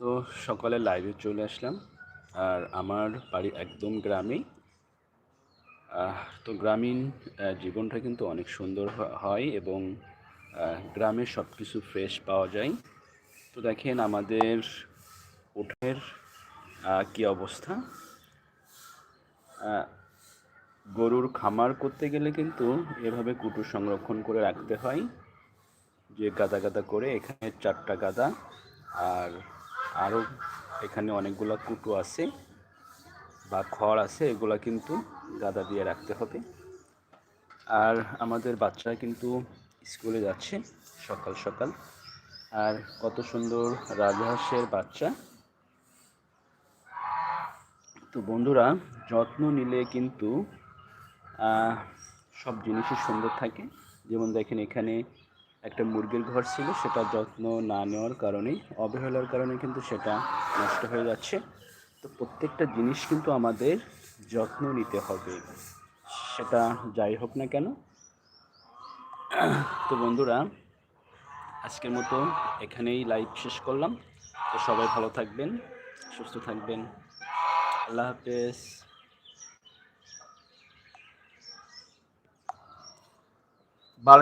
তো সকালে লাইভে চলে আসলাম। আর আমার বাড়ি একদম গ্রামে তো গ্রামীণ জীবনটা কিন্তু অনেক সুন্দর হয় এবং গ্রামে সব কিছু ফ্রেশ পাওয়া যায়। তো দেখেন আমাদের উঠের কি অবস্থা। গরুর খামার করতে গেলে কিন্তু এভাবে কুটু সংরক্ষণ করে রাখতে হয়। যে গাদা গাদা করে এখানে চারটা গাদা। আর আরও এখানে অনেকগুলা কুটো আছে বা খড় আছে, এগুলা কিন্তু গাদা দিয়ে রাখতে হবে। আর আমাদের বাচ্চারা কিন্তু স্কুলে যাচ্ছে সকাল সকাল। আর কত সুন্দর রাজহাঁসের বাচ্চা। তো বন্ধুরা, যত্ন নিলে কিন্তু সব জিনিসই সুন্দর থাকে। যেমন দেখেন এখানে একটা মুরগির ঘর ছিল, সেটা যত্ন না নেওয়ার কারণেই, অবহেলার কারণে কিন্তু সেটা নষ্ট হয়ে যাচ্ছে। তো প্রত্যেকটা জিনিস কিন্তু আমাদের যত্ন নিতে হবে। সেটা যাই হোক না কেন। তো বন্ধুরা, আজকের মতো এখানেই লাইভ শেষ করলাম। তো সবাই ভালো থাকবেন, সুস্থ থাকবেন। আল্লাহ হাফেজ।